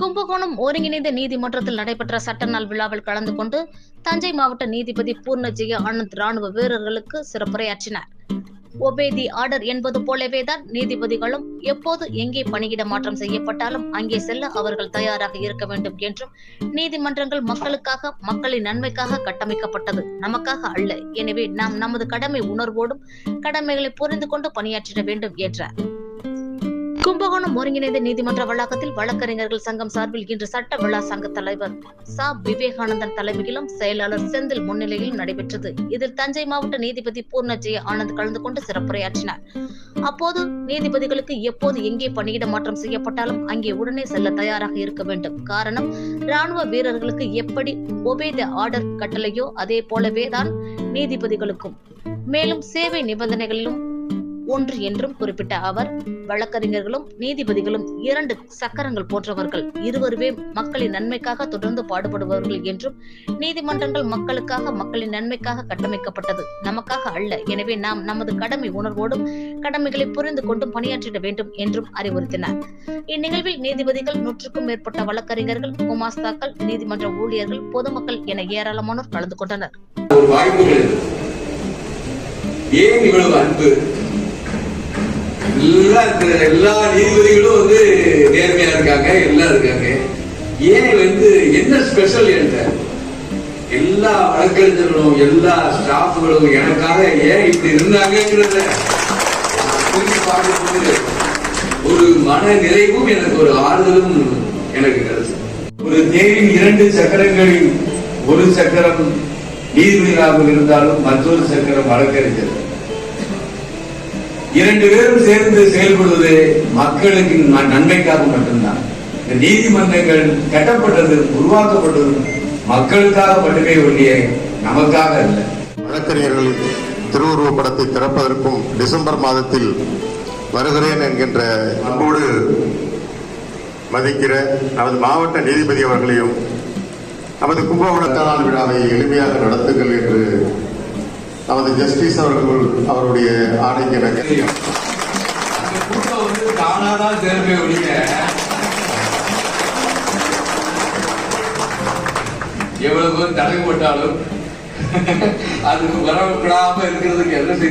கும்பகோணம் ஒருங்கிணைந்த நீதிமன்றத்தில் நடைபெற்ற சட்ட நாள் விழாவில் கலந்து கொண்டு தஞ்சை மாவட்ட நீதிபதி பூர்ணஜெய ஆனந்த் ராணுவ வீரர்களுக்கு சிறப்புரையாற்றினார். ஒபேதி ஆர்டர் என்பது போலவேதான் நீதிபதிகளும் எப்போது எங்கே பணியிட மாற்றம் செய்யப்பட்டாலும் அங்கே செல்ல அவர்கள் தயாராக இருக்க வேண்டும் என்றும் நீதிமன்றங்கள் மக்களுக்காக மக்களின் நன்மைக்காக கட்டமைக்கப்பட்டது நமக்காக அல்ல. எனவே நாம் நமது கடமை உணர்வோடும் கடமைகளை புரிந்து கொண்டு பணியாற்றிட வேண்டும் என்றார். கும்பகோணம் ஒருங்கிணைந்த நீதிமன்ற வளாகத்தில் வழக்கறிஞர்கள் சங்கம் சார்பில் இன்று சட்ட விழா சங்க தலைவர் சா. விவேகானந்தன் தலைமையிலும் செயலாளர் செந்தில் முன்னிலையிலும் நடைபெற்றது. இதில் தஞ்சை மாவட்ட நீதிபதி பூர்ணஜெய ஆனந்த் கலந்து கொண்டு சிறப்புரையாற்றினார். அப்போது நீதிபதிகளுக்கு எப்போது எங்கே பணியிட மாற்றம் செய்யப்பட்டாலும் அங்கே உடனே செல்ல தயாராக இருக்க வேண்டும். காரணம் ராணுவ வீரர்களுக்கு எப்படி ஒபேத ஆர்டர் கட்டளையோ அதே போலவே தான் நீதிபதிகளுக்கும். மேலும் சேவை நிபந்தனைகளிலும் ஒன்று என்றும் குறிப்பிட்ட அவர் வழக்கறிஞர்களும் நீதிபதிகளும் இரண்டு சக்கரங்கள் போன்றவர்கள் இருவருமே மக்களின் நன்மைக்காக தொடர்ந்து பாடுபடுபவர்கள் என்றும் நீதிமன்றங்கள் மக்களுக்காக மக்களின் நன்மைக்காக கட்டமைக்கப்பட்டது நமக்காக அல்ல. எனவே நாம் நமது கடமை உணர்வோடும் கடமைகளை புரிந்து கொண்டும் பணியாற்றிட வேண்டும் என்றும் அறிவுறுத்தினார். இந்நிகழ்வில் நீதிபதிகள் நூற்றுக்கும் மேற்பட்ட வழக்கறிஞர்கள் குமாஸ்தாக்கள் நீதிமன்ற ஊழியர்கள் பொதுமக்கள் என ஏராளமானோர் கலந்து கொண்டனர். ஏன் இவ்வளவு அன்பு? எல்லா இருக்கிற எல்லா நீதிபதிகளும் வந்து நேர்மையா இருக்காங்க எல்லாம் இருக்காங்க. ஏன் வந்து என்ன ஸ்பெஷல் என்ற? எல்லா வழக்கறிஞர்களும் எல்லா ஸ்டாஃப்களும் எனக்காக ஏன் இப்படி இருந்தாங்கிறத ஒரு மன நிறைவும் எனக்கு ஒரு ஆறுதலும் எனக்கு கிடைச்சது. ஒரு தேரின் இரண்டு சக்கரங்களில் ஒரு சக்கரம் நீதிபதிகளாக இருந்தாலும் மற்றொரு சக்கரம் வழக்கறிஞர். இரண்டு பேரும் சேர்ந்து செயல்படுவது மக்களுக்கு நன்மைக்காக மட்டும்தான். இந்த நீதிமன்றங்கள் கட்டப்பட்டது உருவாக்கப்பட்டது மக்களுக்காக மட்டுமே ஒழிய நமக்காக அல்ல. வழக்கறிஞர்களின் திருவுருவப் படத்தை திறப்பதற்கும் டிசம்பர் மாதத்தில் வருகிறேன் என்கின்ற அன்போடு மதிக்கிற நமது மாவட்ட நீதிபதி அவர்களையும் நமது கும்பகோணத்தாளர் விழாவை எளிமையாக நடத்துங்கள் என்று நமது ஜஸ்டிஸ் அவர்கள் அவருடைய ஆணைக்கு இணங்க தெரியும். வந்து தானாதான் சேர்மே எவ்வளவு பேர் தடை போட்டாலும் அதுக்கு வரவிடாம இருக்கிறதுக்கு என்ன செய்ய